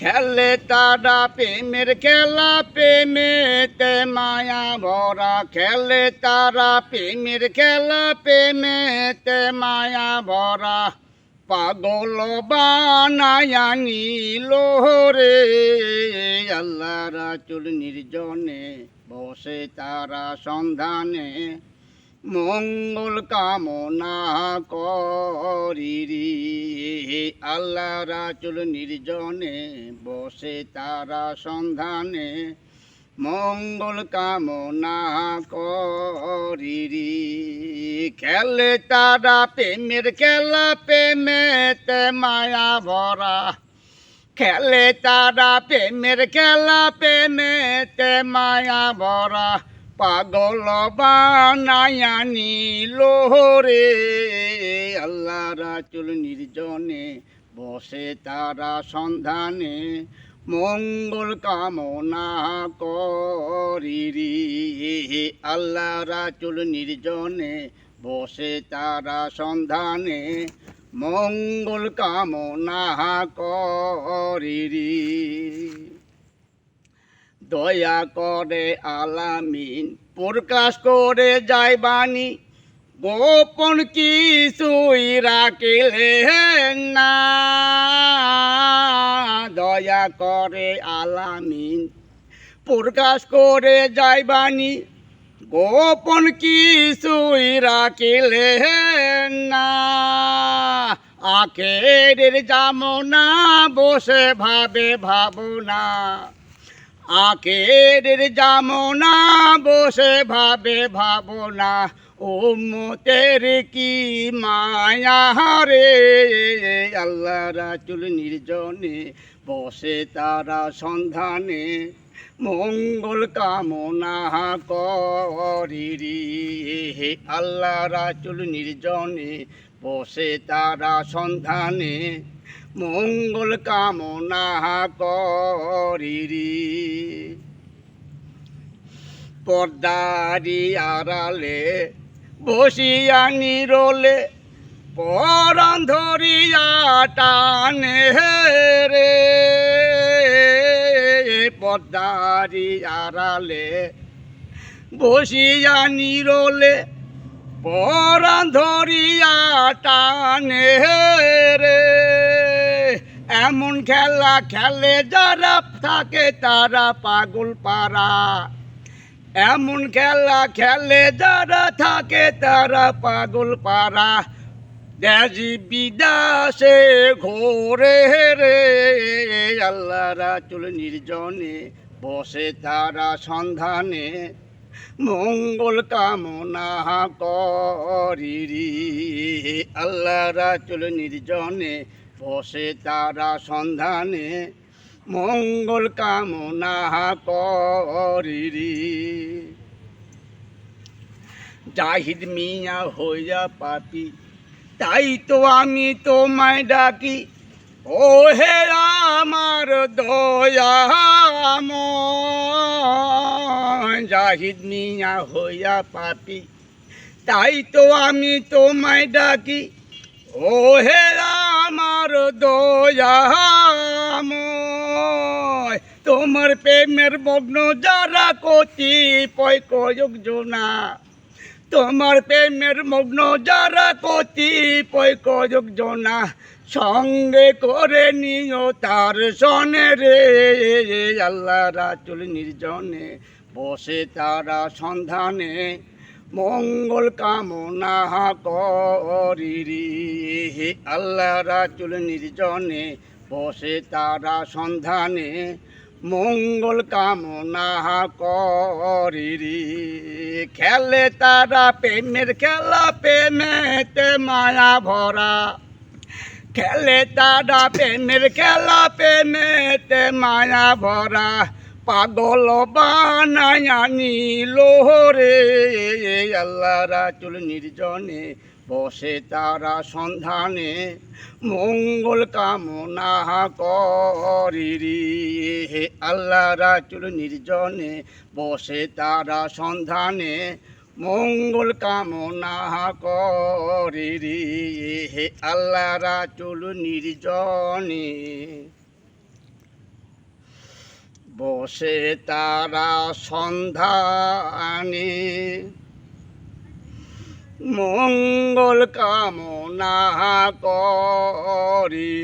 খেলে তারা প্রেমের খেলা, প্রেমেতে মায়া ভরা। খেলে তারা প্রেমের খেলা, প্রেমেতে মায়া ভরা। পাগল বানায়া নিল রে, আল্লাহ রাচুল নির্জনে বসে তারা সন্ধানে। মঙ্গল কামনা করি রে আল্লাহ রাচুল নির্জনে বসে তারা সন্ধানে মঙ্গল কামনা করি রে খেলে তারা প্রেমের খেলা, প্রেমেতে মায়া ভরা। খেলে তারা প্রেমের খেলা, প্রেমেতে মায়া ভরা। পাগল বানায়া নিল রে আল্লাহ রাচুল নির্জনে বসে তারা সন্ধানে, মঙ্গল কামনা করি রে আল্লাহ রাচুল নির্জনে বসে তারা সন্ধানে, মঙ্গল কামনা করি রে দয়া করে আলামিন প্রকাশ করে যায় বাণী। গোপন কিছুই রাখিলে না। দয়া করে আলামিন প্রকাশ করে যায় বাণী। গোপন কিছুই রাখিলে না। আখের জামনা বসে ভাবে ভাবনা। আখের জামনা বসে ভাবে ভাবনা ও মতের কি মায়া রে? আল্লাহ রাচুল নির্জনে বসে তারা সন্ধানে, মঙ্গল কামনা করি রে আল্লাহ রাচুল নির্জনে বসে তারা সন্ধানে মঙ্গল কামনা করি রে পর্দারি আড়ালে বসিয়া নিরলে পরাণ ধরিয়া টানে রে। পর্দারি আড়ালে বসিয়া নিরলে পরাণ ধরিয়া টানে রে। এমন খেলা খেলে যারা থাকে তারা পাগল পারা এমন খেলা খেলে যারা থাকে তারা পাগল পারা দেশি বিদাসে ঘোরে রে আল্লাহ চুল নির্জনে বসে তারা সন্ধানে। মঙ্গল কামনা করি রে চুল নির্জনে বসে তারা সন্ধানে, মঙ্গল কামনা করি জাহিদ মিয়া হইয়া পাপি, তাই তো আমি তোমায় ডাকি। ও হে আমার দয়াম জাহিদ মিয়া হইয়া পাপি, তাই তো আমি তোমায় ডাকি। ও হে আমার দয়াম তোমার প্রেমের মগ্ন যারা কতি পয় কয়ক জোনা, তোমার প্রেমের মগ্ন যারা কতি পয় কয়ক জোনা, সঙ্গে করে নিও তার সনে রে, আল্লাহ রাচুল নির্জনে বসে তারা সন্ধানে মঙ্গল কামনা করি রে আল্লাহ রাচুল নির্জনে বসে তারা সন্ধানে। মঙ্গল কামনা করি খেলে তারা প্রেমের খেলা, প্রেমেতে মায়া ভরা। খেলে তারা প্রেমের খেলা, প্রেমেতে মায়া ভরা। পাগল বানায়া নিল রে। আল্লাহ রাচুল নির্জনে বসে তারা সন্ধানে। মঙ্গল কামনা করি হে আল্লাহ রাচুল নির্জনে বসে তারা সন্ধানে। মঙ্গল কামনা করি হে আল্লাহ রাচুল নির্জনে বসে তারা সন্ধানে। মঙ্গল কামনা করি